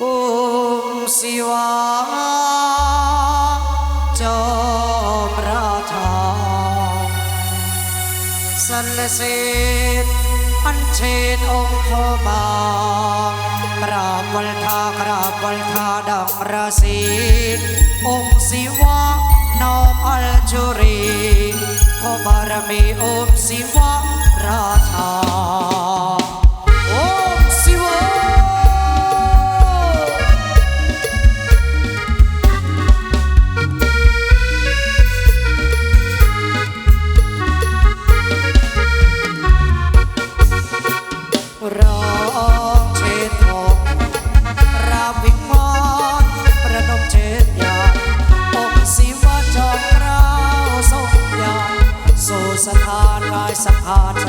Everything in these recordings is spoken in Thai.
ॐ शिवा चम्राथा सल्लसेत् अञ्चेत् ॐ खोमा กราบวัลทากราบวัลทาดังราศีองค์ศิวะน้อมอัลจุรีขอบารมีองค์ศิวะราชา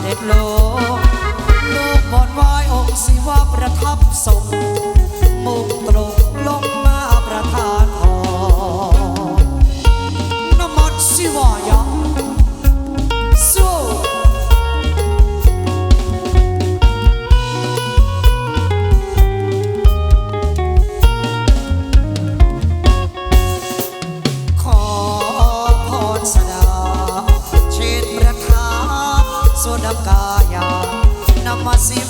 ด็จโลกโกบอดวายองค์สิวะประทับสรง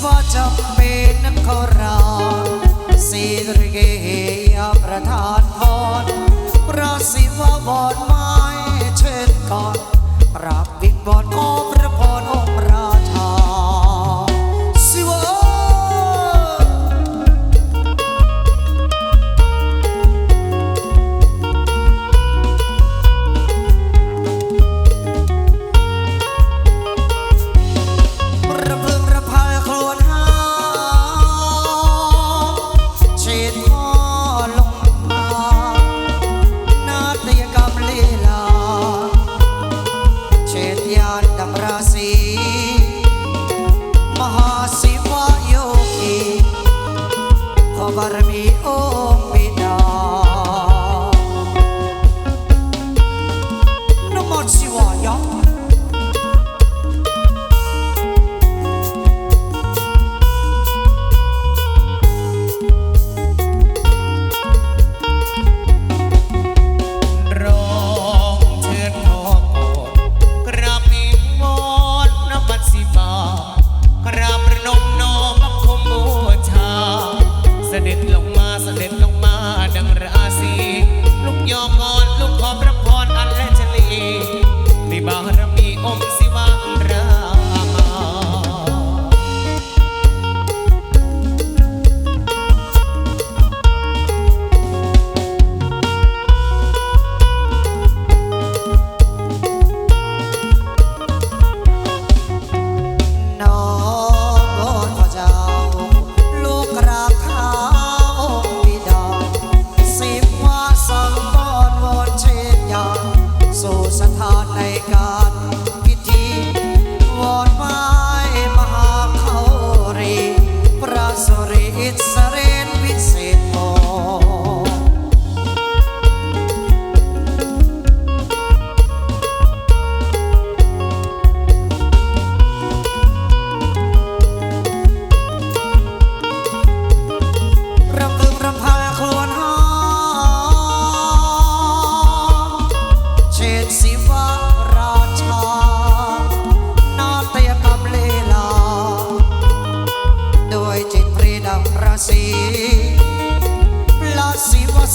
วาจำเป็นนั้นขอราสีริเกียประทานพรพระศิวบอดไม้เช่นก่อนรับบิดบอดอ้อ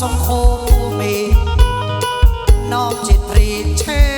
សង្គមមេនាំជាព្រីឆេ